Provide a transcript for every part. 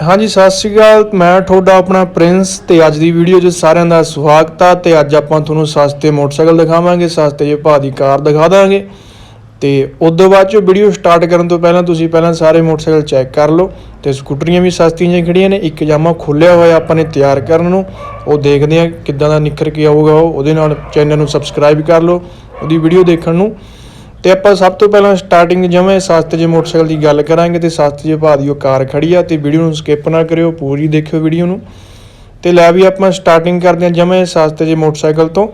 ਹਾਂਜੀ, ਸਤਿ ਸ਼੍ਰੀ ਅਕਾਲ। ਮੈਂ ਤੁਹਾਡਾ ਆਪਣਾ ਪ੍ਰਿੰਸ ਤੇ ਅੱਜ ਦੀ ਵੀਡੀਓ 'ਚ ਸਾਰਿਆਂ ਦਾ ਸਵਾਗਤ ਆ ਤੇ ਅੱਜ ਆਪਾਂ ਤੁਹਾਨੂੰ ਸਸਤੇ ਮੋਟਰਸਾਈਕਲ ਦਿਖਾਵਾਂਗੇ, ਸਸਤੇ ਜਿਹੇ ਭਾਅ ਦੀ ਕਾਰ ਦਿਖਾ ਦਾਂਗੇ। ਤੇ ਤੋਂ ਬਾਅਦ 'ਚ ਵੀਡੀਓ ਸਟਾਰਟ ਕਰਨ ਤੋਂ ਪਹਿਲਾਂ ਤੁਸੀਂ ਪਹਿਲਾਂ ਸਾਰੇ ਮੋਟਰਸਾਈਕਲ ਚੈੱਕ ਕਰ ਲਓ ਤੇ ਸਕੂਟਰੀਆਂ ਵੀ ਸਸਤੀਆਂ ਜਿਹੀਆਂ ਖੜੀਆਂ ਨੇ, ਇੱਕ ਜਾਮਾ ਖੁੱਲਿਆ ਹੋਇਆ ਆਪਾਂ ਨੇ ਤਿਆਰ ਕਰਨ ਨੂੰ। ਉਹ ਦੇਖਦੇ ਆ ਕਿੱਦਾਂ ਦਾ ਨਿਖਰ ਕੇ ਆਊਗਾ ਉਹ। ਉਹਦੇ ਨਾਲ ਚੈਨਲ ਨੂੰ ਸਬਸਕ੍ਰਾਈਬ ਕਰ ਲਓ, ਉਹਦੀ ਵੀਡੀਓ ਦੇਖਣ ਨੂੰ। ਤੇ ਆਪਾਂ ਸਭ ਤੋਂ ਪਹਿਲਾਂ ਸਟਾਰਟਿੰਗ ਜਮੇ ਸਸਤੇ ਜੇ ਮੋਟਰਸਾਈਕਲ ਦੀ ਗੱਲ ਕਰਾਂਗੇ ਤੇ ਸਸਤੇ ਜੇ ਭਾਅ ਦੀ ਉਹ ਕਾਰ ਖੜੀ ਆ ਤੇ ਵੀਡੀਓ ਨੂੰ ਸਕਿਪ ਨਾ ਕਰਿਓ, ਪੂਰੀ ਦੇਖਿਓ ਵੀਡੀਓ ਨੂੰ। ਤੇ ਲੈ ਵੀ ਆਪਾਂ ਸਟਾਰਟਿੰਗ ਕਰਦੇ ਹਾਂ ਜਮੇ ਸਸਤੇ ਜੇ ਮੋਟਰਸਾਈਕਲ ਤੋਂ।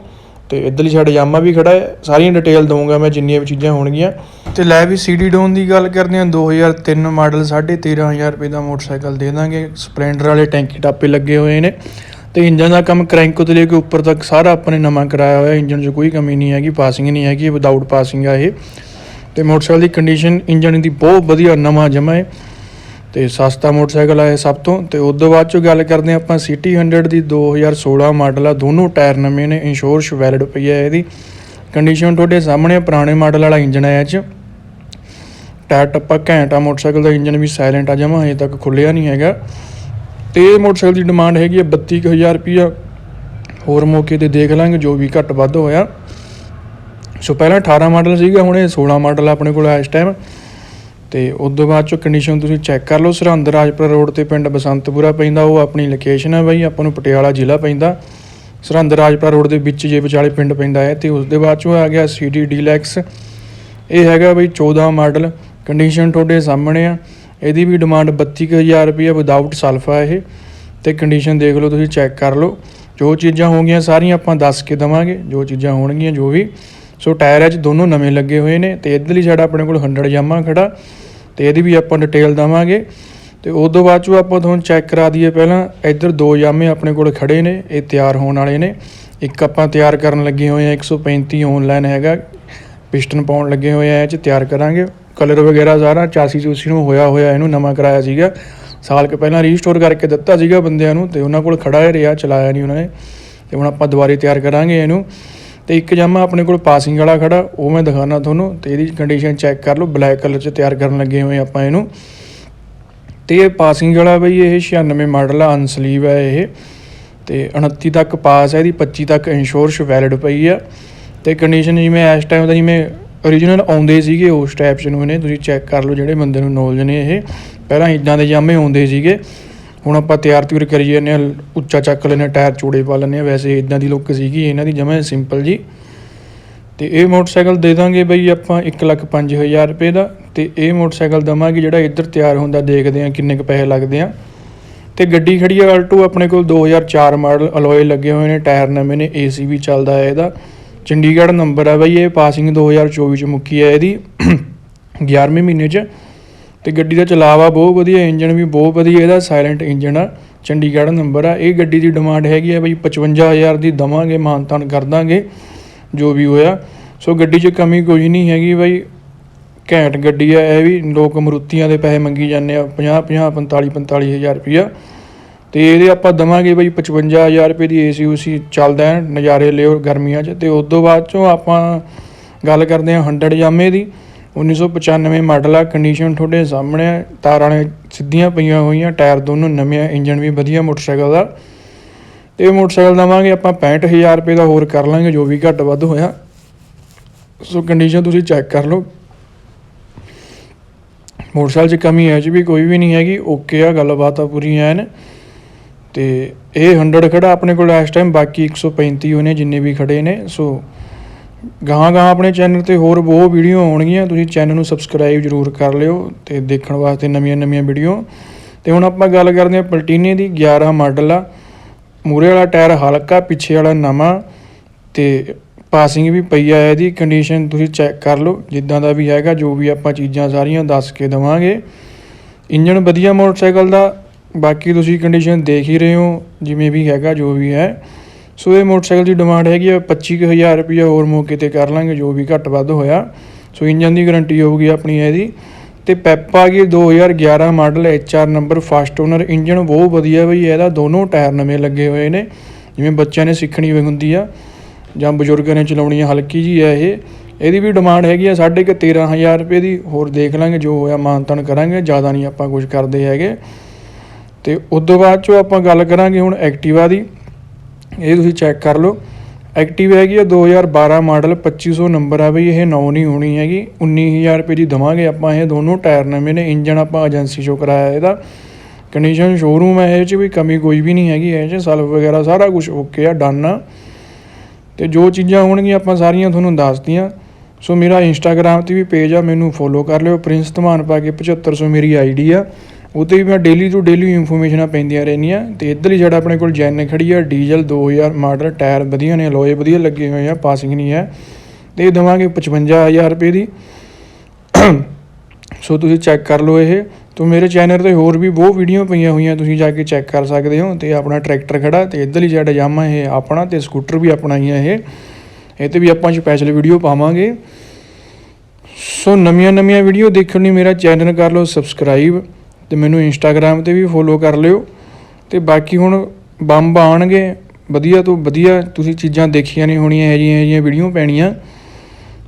ਤੇ ਇੱਧਰਲੀ ਸਾਈਡ ਜਾਮਾ ਵੀ ਖੜਾ ਹੈ, ਸਾਰੀਆਂ ਡਿਟੇਲ ਦਊਂਗਾ ਮੈਂ ਜਿੰਨੀਆਂ ਵੀ ਚੀਜ਼ਾਂ ਹੋਣਗੀਆਂ। ਤੇ ਲੈ ਵੀ ਸੀਡੀ ਡੋਨ ਦੀ ਗੱਲ ਕਰਦੇ ਹਾਂ 2003 ਮਾਡਲ 13500 ਰੁਪਏ ਦਾ ਮੋਟਰਸਾਈਕਲ ਦੇ ਦਾਂਗੇ। ਸਪਲੈਂਡਰ ਵਾਲੇ ਟੈਂਕੀ ਟਾਪੇ ਲੱਗੇ ਹੋਏ ਨੇ। ਤੇ ਇੰਜਨ ਦਾ ਕੰਮ ਕ੍ਰੈਂਕ ਤੋਂ ਲੈ ਕੇ ਉੱਪਰ ਤੱਕ ਸਾਰਾ ਆਪਾਂ ਨੇ ਨਵਾਂ ਕਰਾਇਆ ਹੋਇਆ ਇੰਜਨ 'ਚ ਕੋਈ ਕਮੀ ਨਹੀਂ ਹੈਗੀ ਪਾਸਿੰਗ ਨਹੀਂ ਹੈਗੀ ਵਿਦਆਊਟ ਪਾਸਿੰਗ ਆ ਇਹ। ਤੇ ਮੋਟਰਸਾਈਕਲ ਦੀ ਕੰਡੀਸ਼ਨ ਇੰਜਨ ਦੀ ਬਹੁਤ ਵਧੀਆ ਨਵਾਂ ਜਮਾ ਹੈ ਤੇ ਸਸਤਾ ਮੋਟਰਸਾਈਕਲ ਆ ਇਹ ਸਭ ਤੋਂ। ਤੇ ਉਸ ਤੋਂ ਬਾਅਦ ਚੋਂ ਗੱਲ ਕਰਦੇ ਹਾਂ ਆਪਾਂ ਸਿਟੀ 100 ਦੀ 2016 ਮਾਡਲ ਆ ਦੋਨੋਂ ਟਾਇਰ ਨਵੇਂ ਨੇ ਇੰਸ਼ੋਰੈਂਸ ਵੈਲਿਡ ਪਈ ਹੈ ਇਹਦੀ। ਕੰਡੀਸ਼ਨ ਤੁਹਾਡੇ ਸਾਹਮਣੇ ਆ, ਪੁਰਾਣੇ ਮਾਡਲ ਵਾਲਾ ਇੰਜਨ ਹੈ ਇਹ 'ਚ। ਟਾਇਰ ਟੱਪਾ ਘੈਂਟ ਆ ਮੋਟਰਸਾਈਕਲ ਦਾ ਇੰਜਨ ਵੀ ਸਾਇਲੈਂਟ ਆ ਜਮਾ ਹਜੇ ਤੱਕ ਖੁੱਲਿਆ ਨਹੀਂ ਹੈਗਾ। ਤੇ ਇਹ ਮੋਟਰਸਾਈਕਲ ਦੀ ਡਿਮਾਂਡ ਹੈਗੀ ਹੈ 32000 ਰੁਪਈਆ। ਹੋਰ ਮੌਕੇ ਤੇ ਦੇਖ ਲਾਂਗੇ ਜੋ ਵੀ ਘੱਟ ਵੱਧ ਹੋਇਆ। ਸੋ ਪਹਿਲਾਂ 18 ਮਾਡਲ ਸੀਗਾ, ਹੁਣ ਇਹ 16 ਮਾਡਲ ਆਪਣੇ ਕੋਲ ਆ ਇਸ ਟਾਈਮ ਤੇ ਉਸ ਤੋਂ ਬਾਅਦ ਚੋਂ ਕੰਡੀਸ਼ਨ ਤੁਸੀਂ ਚੈੱਕ ਕਰ ਲਓ, ਸਰਹੰਦ ਰਾਜਪੁਰਾ ਰੋਡ ਤੇ ਪਿੰਡ ਬਸੰਤਪੁਰਾ ਪੈਂਦਾ, ਉਹ ਆਪਣੀ ਲੋਕੇਸ਼ਨ ਹੈ ਬਾਈ, ਆਪਾਂ ਨੂੰ ਪਟਿਆਲਾ ਜ਼ਿਲ੍ਹਾ ਪੈਂਦਾ। ਸਰਹੰਦ ਰਾਜਪੁਰਾ ਰੋਡ ਦੇ ਵਿੱਚ ਜੇ ਵਿਚਾਲੇ ਪਿੰਡ ਪੈਂਦਾ ਹੈ, ਤੇ ਉਸ ਦੇ ਬਾਅਦ ਚੋਂ ਆ ਗਿਆ ਸੀਡੀ ਡੀਲੈਕਸ ਇਹ ਹੈਗਾ ਬਈ 14 ਮਾਡਲ ਕੰਡੀਸ਼ਨ ਤੁਹਾਡੇ ਸਾਹਮਣੇ ਆ। ਇਹਦੀ ਵੀ ਡਿਮਾਂਡ 32000 ਰੁਪਏ ਵਿਦਆਊਟ ਸਲਫਾ ਇਹ। ਤੇ ਕੰਡੀਸ਼ਨ ਦੇਖ ਲਓ, ਤੁਸੀਂ ਚੈੱਕ ਕਰ ਲਓ। ਜੋ ਚੀਜ਼ਾਂ ਹੋਣਗੀਆਂ ਸਾਰੀਆਂ ਆਪਾਂ ਦੱਸ ਕੇ ਦਵਾਂਗੇ, ਜੋ ਚੀਜ਼ਾਂ ਹੋਣਗੀਆਂ, ਜੋ ਵੀ। ਸੋ ਟਾਇਰ ਇਹ 'ਚ ਦੋਨੋਂ ਨਵੇਂ ਲੱਗੇ ਹੋਏ ਨੇ ਤੇ ਇਧਰਲੀ ਸਾਈਡ ਆਪਣੇ ਕੋਲ 100 ਜਾਮਾ ਖੜਾ। ਤੇ ਇਹਦੀ ਵੀ ਆਪਾਂ ਡਿਟੇਲ ਦਵਾਂਗੇ। ਤੇ ਉਸ ਤੋਂ ਬਾਅਦ ਚੋਂ ਆਪਾਂ ਤੁਹਾਨੂੰ ਚੈੱਕ ਕਰਾ ਦਈਏ ਪਹਿਲਾਂ, ਇੱਧਰ ਦੋ ਜਾਮੇ ਆਪਣੇ ਕੋਲ ਖੜੇ ਨੇ, ਇਹ ਤਿਆਰ ਹੋਣ ਵਾਲੇ ਨੇ। ਇੱਕ ਆਪਾਂ ਤਿਆਰ ਕਰਨ ਲੱਗੇ ਹੋਏ ਆ 135 ਆਨਲਾਈਨ ਹੈਗਾ। ਪਿਸਟਨ ਪਾਉਣ ਲੱਗੇ ਹੋਏ ਆ, ਇਹ 'ਚ ਤਿਆਰ ਕਰਾਂਗੇ। ਕਲਰ ਵਗੈਰਾ ਸਾਰਾ ਚਾਸੀ ਚੂਸੀ ਨੂੰ ਹੋਇਆ ਹੋਇਆ ਇਹਨੂੰ ਨਵਾਂ ਕਰਾਇਆ ਸੀਗਾ। ਸਾਲ ਕੁ ਪਹਿਲਾਂ ਰੀਸਟੋਰ ਕਰਕੇ ਦਿੱਤਾ ਸੀਗਾ ਬੰਦਿਆਂ ਨੂੰ ਤੇ ਉਹਨਾਂ ਕੋਲ ਖੜਾ ਹੀ ਰਿਹਾ, ਚਲਾਇਆ ਨਹੀਂ ਉਹਨਾਂ ਨੇ। ਤੇ ਹੁਣ ਆਪਾਂ ਦੁਬਾਰੇ ਤਿਆਰ ਕਰਾਂਗੇ ਇਹਨੂੰ। ਤੇ ਇੱਕ ਜਾਮਾ ਆਪਣੇ ਕੋਲ ਪਾਸਿੰਗ ਵਾਲਾ ਖੜਾ, ਉਹ ਮੈਂ ਦਿਖਾਣਾ ਤੁਹਾਨੂੰ ਤੇ ਇਹਦੀ ਕੰਡੀਸ਼ਨ ਚੈੱਕ ਕਰ ਲਓ ਬਲੈਕ ਕਲਰ 'ਚ ਤਿਆਰ ਕਰਨ ਲੱਗੇ ਹੋਏ ਆਪਾਂ ਇਹਨੂੰ। ਤੇ ਇਹ ਪਾਸਿੰਗ ਵਾਲਾ ਬਈ ਇਹ 96 ਮਾਡਲ ਆ ਅਨਸਲੀਵ ਹੈ ਇਹ। ਤੇ 29 ਤੱਕ ਪਾਸ ਹੈ ਇਹਦੀ 25 ਤੱਕ ਇੰਸ਼ੋਰੈਂਸ ਵੈਲਿਡ ਪਈ ਆ। ਤੇ ਕੰਡੀਸ਼ਨ ਜਿਵੇਂ ਇਸ ਟਾਈਮ ਦਾ ਜਿਵੇਂ origignal ਆਉਂਦੇ ਸੀਗੇ ਉਸ ਟਾਈਪ 'ਚ ਨੂੰ ਇਹਨੇ, ਤੁਸੀਂ ਚੈੱਕ ਕਰ ਲਓ ਜਿਹੜੇ ਬੰਦੇ ਨੂੰ ਨੌਲੇਜ ਨੇ ਇਹ। ਪਹਿਲਾਂ ਇਦਾਂ ਦੇ ਜਾਮੇ ਆਉਂਦੇ ਸੀਗੇ। ਹੁਣ ਆਪਾਂ ਤਿਆਰ ਤਿਉਰ ਕਰੀ ਜਾਂਦੇ ਹਾਂ, ਉੱਚਾ ਚੱਕ ਲੈਂਦੇ ਹਾਂ, ਟਾਇਰ ਚੂੜੇ ਪਾ ਲੈਂਦੇ ਹਾਂ। ਵੈਸੇ ਇਦਾਂ ਦੀ ਲੁੱਕ ਸੀਗੀ, ਇਹਨਾਂ ਦੀ ਜਮਾ ਸਿੰਪਲ ਜੀ। ਤੇ ਇਹ ਮੋਟਰਸਾਈਕਲ ਦੇ ਦਾਂਗੇ ਬਈ ਆਪਾਂ 105000 ਰੁਪਏ ਦਾ। ਤੇ ਇਹ ਮੋਟਰਸਾਈਕਲ ਦਵਾਂਗੇ ਜਿਹੜਾ ਇੱਧਰ ਤਿਆਰ ਹੁੰਦਾ, ਦੇਖਦੇ ਆ ਕਿੰਨੇ ਕੁ ਪੈਸੇ ਲੱਗਦੇ ਆ। ਤੇ ਗੱਡੀ ਖੜੀ ਆ ਆਲਟੋ ਆਪਣੇ ਕੋਲ 2004 ਮਾਡਲ ਅਲੋਏ ਲੱਗੇ ਹੋਏ ਨੇ, ਟਾਇਰ ਨਵੇਂ ਨੇ ਏਸੀ ਵੀ ਚੱਲਦਾ ਹੈ ਇਹਦਾ। ਚੰਡੀਗੜ੍ਹ ਨੰਬਰ ਆ ਬਈ, ਇਹ ਪਾਸਿੰਗ 2024 ਚ ਮੁੱਕੀ ਹੈ ਇਹਦੀ। 11ਵੇਂ ਮਹੀਨੇ ਚ। ਤੇ ਗੱਡੀ ਦਾ ਚਲਾਵਾ ਬਹੁਤ ਵਧੀਆ ਇੰਜਨ ਵੀ ਬਹੁਤ ਵਧੀਆ, ਇਹਦਾ ਸਾਇਲੈਂਟ ਇੰਜਨ ਆ। ਚੰਡੀਗੜ੍ਹ ਨੰਬਰ ਆ। ਇਹ ਗੱਡੀ ਦੀ ਡਿਮਾਂਡ ਹੈਗੀ ਆ ਬਈ 55000 ਦੀ ਦਵਾਂਗੇ, ਮਾਨਤਾਨ ਕਰ ਦਾਂਗੇ, ਜੋ ਵੀ ਹੋਇਆ। ਸੋ ਗੱਡੀ 'ਚ ਕਮੀ ਕੋਈ ਨਹੀਂ ਹੈਗੀ ਬਈ। ਘੈਂਟ ਗੱਡੀ ਆ, ਇਹ ਵੀ ਲੋਕ ਮਰੂਤੀਆਂ ਦੇ ਪੈਸੇ ਮੰਗੀ ਜਾਂਦੇ ਆ 50 50 45 45000 ਰੁਪਈਆ। ਤੇ ਇਹਦੇ ਆਪਾਂ ਦਵਾਂਗੇ ਬਈ 55000 ਰੁਪਏ ਦੀ ਏਸੀ ਉਸੀ ਚੱਲਦਾ ਹੈ ਨਜ਼ਾਰੇ ਲਿਓ ਗਰਮੀਆਂ 'ਚ। ਤੇ ਉਸ ਤੋਂ ਬਾਅਦ ਚੋਂ ਆਪਾਂ ਗੱਲ ਕਰਦੇ ਹਾਂ 100 ਜਾਮੇ ਦੀ। 1995 ਮਾਡਲ ਆ ਕੰਡੀਸ਼ਨ ਤੁਹਾਡੇ ਸਾਹਮਣੇ ਆ, ਤਾਰਾਂ ਨੇ ਸਿੱਧੀਆਂ ਪਈਆਂ ਹੋਈਆਂ ਟਾਇਰ ਦੋਨੋਂ ਨਵੇਂ ਆ ਇੰਜਨ ਵੀ ਵਧੀਆ ਮੋਟਰਸਾਈਕਲ ਦਾ। ਤੇ ਇਹ ਮੋਟਰਸਾਈਕਲ ਦਵਾਂਗੇ ਆਪਾਂ 65000 ਰੁਪਏ ਦਾ ਹੋਰ ਕਰ ਲਾਂਗੇ ਜੋ ਵੀ ਘੱਟ ਵੱਧ ਹੋਇਆ। ਸੋ ਕੰਡੀਸ਼ਨ ਤੁਸੀਂ ਚੈੱਕ ਕਰ ਲਓ। ਮੋਟਰਸਾਈਕਲ 'ਚ ਕਮੀ ਹੈ ਜੀ ਵੀ ਕੋਈ ਵੀ ਨਹੀਂ ਹੈਗੀ। ਓਕੇ ਆ ਗੱਲਬਾਤ ਆ ਪੂਰੀ ਐਨ। ਤੇ ਇਹ 100 ਖੜਾ ਆਪਣੇ ਕੋਲ ਇਸ ਟਾਈਮ ਬਾਕੀ 135 ਹੋਣੇ ਜਿੰਨੇ ਵੀ ਖੜੇ ਨੇ ਸੋ ਗਾਹਾਂ ਗਾਹਾਂ ਆਪਣੇ ਚੈਨਲ ਤੇ ਹੋਰ ਬਹੁਤ ਵੀਡੀਓ ਆਉਣਗੀਆਂ, ਤੁਸੀਂ ਚੈਨਲ ਨੂੰ ਸਬਸਕ੍ਰਾਈਬ ਜਰੂਰ ਕਰ ਲਿਓ ਤੇ ਦੇਖਣ ਵਾਸਤੇ ਨਵੀਆਂ ਨਵੀਆਂ ਵੀਡੀਓ ਤੇ ਹੁਣ ਆਪਾਂ ਗੱਲ ਕਰਦੇ ਹਾਂ ਪਲਟੀਨੇ ਦੀ 11 ਮਾਡਲ ਆ ਮੂਰੇ ਵਾਲਾ ਟਾਇਰ ਹਲਕਾ, ਪਿੱਛੇ ਵਾਲਾ ਨਵਾਂ, ਤੇ ਪਾਸਿੰਗ ਵੀ ਪਈ ਆ ਇਹਦੀ ਕੰਡੀਸ਼ਨ ਤੁਸੀਂ ਚੈੱਕ ਕਰ ਲਓ, ਜਿੱਦਾਂ ਦਾ ਵੀ ਹੈਗਾ, ਜੋ ਵੀ ਆਪਾਂ ਚੀਜ਼ਾਂ ਸਾਰੀਆਂ ਦੱਸ ਕੇ ਦਵਾਂਗੇ। ਇੰਜਨ ਵਧੀਆ ਮੋਟਰਸਾਈਕਲ ਦਾ ਬਾਕੀ ਤੁਸੀਂ ਕੰਡੀਸ਼ਨ ਦੇਖ ਹੀ ਰਹੇ ਹੋ, ਜਿਵੇਂ ਵੀ ਹੈਗਾ, ਜੋ ਵੀ ਹੈ। ਸੋ ਇਹ ਮੋਟਰਸਾਈਕਲ ਦੀ ਡਿਮਾਂਡ ਹੈਗੀ ਆ 25000 ਰੁਪਏ ਹੋਰ ਮੌਕੇ ਤੇ ਕਰ ਲਾਂਗੇ, ਜੋ ਵੀ ਘੱਟ ਵੱਧ ਹੋਇਆ। ਸੋ ਇੰਜਨ ਦੀ ਗਾਰੰਟੀ ਹੋਊਗੀ ਆਪਣੀ ਇਹਦੀ। ਤੇ ਪੈਪ ਆ ਗਈ 2011 model HR number first owner engine ਬਹੁਤ ਵਧੀਆ ਬਈ, ਇਹਦਾ ਦੋਨੋਂ ਟਾਇਰ ਨਵੇਂ ਲੱਗੇ ਹੋਏ ਨੇ, ਜਿਵੇਂ ਬੱਚਿਆਂ ਨੇ ਸਿੱਖਣੀ ਹੋਈ ਹੁੰਦੀ ਆ, ਜਾਂ ਬਜ਼ੁਰਗਾਂ ਨੇ ਚਲਾਉਣੀ ਆ, ਹਲਕੀ ਜੀ ਆ ਇਹ। ਇਹਦੀ ਵੀ ਡਿਮਾਂਡ ਹੈਗੀ ਆ ਸਾਢੇ ਕੁ 13000 ਰੁਪਏ ਦੀ, ਹੋਰ ਦੇਖ ਲਾਂਗੇ, ਜੋ ਹੋਇਆ ਮਾਨਤਨ ਕਰਾਂਗੇ, ਜ਼ਿਆਦਾ ਨਹੀਂ ਆਪਾਂ ਕੁਝ ਕਰਦੇ ਹੈਗੇ। ਤੇ ਤੋਂ ਬਾਅਦ ਚੋਂ ਆਪਾਂ ਗੱਲ ਕਰਾਂਗੇ ਹੁਣ ਐਕਟਿਵਾ ਦੀ। ਇਹ ਤੁਸੀਂ ਚੈੱਕ ਕਰ ਲਓ। ਐਕਟਿਵਾ ਹੈਗੀ ਆ 2012 ਮਾਡਲ 2500 ਨੰਬਰ ਆ ਬਈ, ਇਹ ਨੌ ਨਹੀਂ ਹੋਣੀ ਹੈਗੀ। 19000 ਰੁਪਏ ਦੀ ਦਵਾਂਗੇ ਆਪਾਂ ਇਹ ਦੋਨੋਂ ਟਾਇਰ ਨਵੇਂ ਨੇ ਇੰਜਨ ਆਪਾਂ ਏਜੰਸੀ ਚੋਂ ਕਰਾਇਆ ਇਹਦਾ। ਕੰਡੀਸ਼ਨ ਸ਼ੋਰੂਮ ਹੈ ਇਹ 'ਚ ਵੀ ਕਮੀ ਕੋਈ ਵੀ ਨਹੀਂ ਹੈਗੀ, ਇਹ 'ਚ ਸਲਫ ਵਗੈਰਾ ਸਾਰਾ ਕੁਝ ਓਕੇ ਆ ਡਨ ਆ। ਤੇ ਜੋ ਚੀਜ਼ਾਂ ਹੋਣਗੀਆਂ ਆਪਾਂ ਸਾਰੀਆਂ ਤੁਹਾਨੂੰ ਦੱਸਦੀਆਂ ਸੋ ਮੇਰਾ ਇੰਸਟਾਗ੍ਰam ਤੇ ਵੀ ਪੇਜ ਆ, ਮੈਨੂੰ ਫੋਲੋ ਕਰ ਲਿਓ। ਪ੍ਰਿੰਸ ਧਮਾਨ ਪਾ ਕੇ 7500 ਮੇਰੀ ਆਈਡੀ ਆ। ਉੱਤੇ ਵੀ ਮੈਂ ਡੇਲੀ ਟੂ ਡੇਲੀ ਇਨਫੋਰਮੇਸ਼ਨਾਂ ਪੈਂਦੀਆਂ ਰਹਿੰਦੀਆਂ ਤੇ ਇੱਧਰ ਹੀ ਜਿਹੜਾ ਆਪਣੇ ਕੋਲ ਜੈਨ ਖੜੀ ਆ ਡੀਜ਼ਲ 2000 ਮਾਡਲ ਟਾਇਰ ਵਧੀਆ ਨੇ ਲੋਏ ਵਧੀਆ ਲੱਗੇ ਹੋਏ ਆ ਪਾਸਿੰਗ ਨਹੀਂ ਹੈ। ਤੇ ਇਹ ਦੇਵਾਂਗੇ 55000 ਰੁਪਏ ਦੀ। ਸੋ ਤੁਸੀਂ ਚੈੱਕ ਕਰ ਲਓ ਇਹ। ਤੋਂ ਮੇਰੇ ਚੈਨਲ ਤੇ ਹੋਰ ਵੀ ਬਹੁਤ ਵੀਡੀਓ ਪਈਆਂ ਹੋਈਆਂ, ਤੁਸੀਂ ਜਾ ਕੇ ਚੈੱਕ ਕਰ ਸਕਦੇ ਹੋ। ਤੇ ਆਪਣਾ ਟਰੈਕਟਰ ਖੜਾ ਤੇ ਇੱਧਰ ਹੀ ਜਿਹੜਾ ਜਾਮਾ ਇਹ ਆਪਣਾ ਤੇ ਸਕੂਟਰ ਵੀ ਆਪਣਾ ਹੀ ਆ ਇਹ। ਇਹ ਤੇ ਵੀ ਆਪਾਂ ਸਪੈਸ਼ਲ ਵੀਡੀਓ ਪਾਵਾਂਗੇ। ਸੋ ਨਵੀਆਂ ਨਵੀਆਂ ਵੀਡੀਓ ਦੇਖਣ ਲਈ ਮੇਰਾ ਚੈਨਲ ਕਰ ਲਓ ਸਬਸਕ੍ਰਾਈਬ ਤੇ ਮੈਨੂੰ ਇੰਸਟਾਗ੍ਰam ਤੇ ਵੀ ਫੋਲੋ ਕਰ ਲਿਓ ਤੇ ਬਾਕੀ ਹੁਣ ਬੰਬ ਆਣਗੇ ਵਧੀਆ ਤੋਂ ਵਧੀਆ ਤੁਸੀਂ ਚੀਜ਼ਾਂ ਦੇਖੀਆਂ ਨਹੀਂ ਹੋਣੀਆਂ, ਇਹ ਜਿਹੀਆਂ ਇਹ ਜਿਹੀਆਂ ਵੀਡੀਓ ਪੈਣੀਆਂ।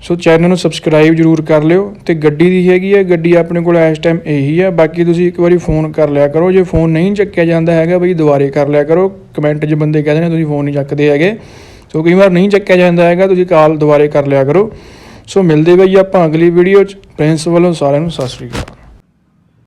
ਸੋ ਚੈਨਲ ਨੂੰ ਸਬਸਕ੍ਰਾਈਬ ਜਰੂਰ ਕਰ ਲਿਓ ਤੇ ਗੱਡੀ ਦੀ ਹੈਗੀ ਹੈ ਗੱਡੀ ਆਪਣੇ ਕੋਲ ਇਸ ਟਾਈਮ ਇਹੀ ਹੈ ਬਾਕੀ ਤੁਸੀਂ ਇੱਕ ਵਾਰੀ ਫੋਨ ਕਰ ਲਿਆ ਕਰੋ, ਜੇ ਫੋਨ ਨਹੀਂ ਚੱਕਿਆ ਜਾਂਦਾ ਹੈਗਾ ਬਈ ਦੁਬਾਰੇ ਕਰ ਲਿਆ ਕਰੋ ਕਮੈਂਟ 'ਚ ਬੰਦੇ ਕਹਿੰਦੇ ਨੇ ਤੁਸੀਂ ਫੋਨ ਨਹੀਂ ਚੱਕਦੇ ਹੈਗੇ। ਸੋ ਕਈ ਵਾਰ ਨਹੀਂ ਚੱਕਿਆ ਜਾਂਦਾ ਹੈਗਾ, ਤੁਸੀਂ ਕਾਲ ਦੁਬਾਰੇ ਕਰ ਲਿਆ ਕਰੋ। ਸੋ ਮਿਲਦੇ ਬਈ ਆਪਾਂ ਅਗਲੀ ਵੀਡੀਓ 'ਚ ਪ੍ਰਿੰਸ ਵੱਲੋਂ ਸਾਰਿਆਂ ਨੂੰ ਸਤਿ ਸ਼੍ਰੀ ਅਕਾਲ।